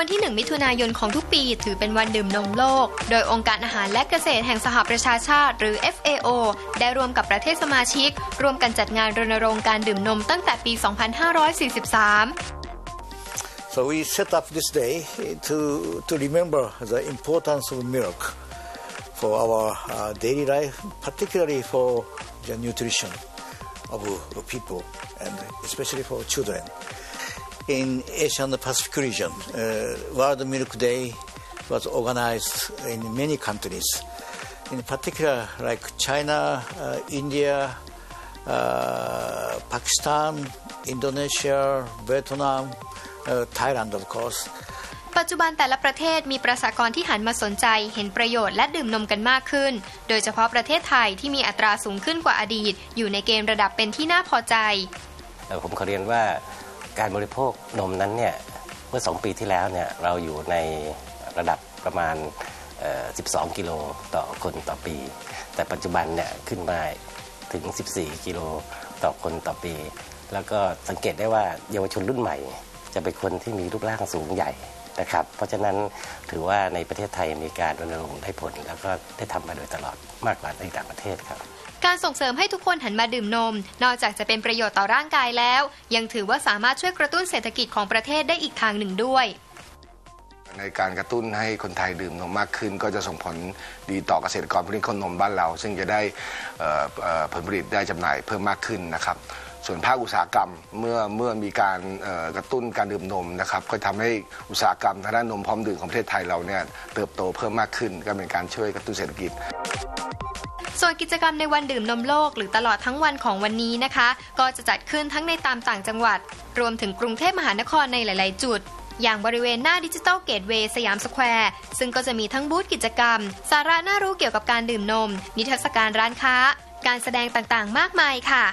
ันที่ 1 มิถุนายนของทุกปี ถือเป็นวันดื่มนมโลก โดยองค์การอาหารและเกษตรแห่งสหประชาชาติ หรือ FAO ได้ร่วมกับประเทศสมาชิก ร่วมกันจัดงานรณรงค์การดื่มนมตั้งแต่ปี 2543 So we set up this day to, to remember the importance of milk for our uh, daily life, particularly for the nutrition of people and especially for children. In Asian Pacific region, uh, World Milk Day was organized in many countries. In particular, like China, uh, India, uh, Pakistan, Indonesia, Vietnam, uh, Thailand, of course. ปัจจุบันแต่ละประเทศมีประชากรที่หันมาสนใจเห็นประโยชน์และดื่มนมกันมากขึ้น โดยเฉพาะประเทศไทยที่มีอัตราสูงขึ้นกว่าอดีต อยู่ในเกณฑ์ระดับเป็นที่น่าพอใจเอ่อผมขอเรียนว่า การบริโภคนมนั้นเนี่ยเมื่อ 2 ปีที่แล้วเนี่ยเราอยู่ในระดับประมาณ 12 กิโลต่อคนต่อปี แต่ปัจจุบันเนี่ยขึ้นมาถึง 14 กิโลต่อคนต่อปี แล้วก็สังเกตได้ว่าเยาวชนรุ่นใหม่ จะเป็นคนที่มีรูปร่างสูงใหญ่ นะครับ เพราะฉะนั้นถือว่าในประเทศไทยมีการรณรงค์ได้ผล แล้วก็ได้ทำมาโดยตลอดมากกว่าในต่างประเทศครับ การส่งเสริมให้ทุกคนหันมาดื่มนม นอกจากจะเป็นประโยชน์ต่อร่างกายแล้ว ยังถือว่าสามารถช่วยกระตุ้นเศรษฐกิจของประเทศได้อีกทางหนึ่งด้วยในการกระตุ้นให้คนไทยดื่มนมมากขึ้น ก็จะส่งผลดีต่อเกษตรกรผู้เลี้ยงนมบ้านเรา ซึ่งจะได้เอ่อเอ่อผลผลิตได้จำหน่ายเพิ่มมากขึ้นนะครับ ส่วนภาคอุตสาหกรรมเมื่อเมื่อมีการกระตุ้นการดื่มนมนะครับก็ทำให้อุตสาหกรรมทางด้านนมพร้อมดื่มของประเทศไทยเราเนี่ยเติบโตเพิ่มมากขึ้นก็เป็นการช่วยกระตุ้นเศรษฐกิจส่วนกิจกรรมในวันดื่มนมโลกหรือตลอดทั้งวันของวันนี้นะคะ ก็จะจัดขึ้นทั้งในตามต่างจังหวัด รวมถึงกรุงเทพมหานครในหลาย ๆ จุด อย่างบริเวณหน้าดิจิทัลเกตเวย์สยามสแควร์ ซึ่งก็จะมีทั้งบูธกิจกรรม สาระน่ารู้เกี่ยวกับการดื่มนม นิทรรศการร้านค้า การแสดงต่าง ๆ มากมายค่ะ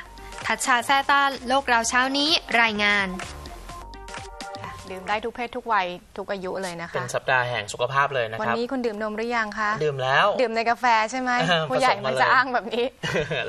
ทัชชาแซ่ต้านโลกเราเช้านี้รายงานดื่มได้ทุกเพศทุกวัยทุกอายุเลยนะคะ เป็นสัปดาห์แห่งสุขภาพเลยนะวัครับนี้คุณดื่มนมหรือยังคะ ดื่มแล้ว ดื่มในกาแฟใช่ไหมเออผู้ใหญ่ผสมมัมานเลยจะอ้างแบบนี้แล้ว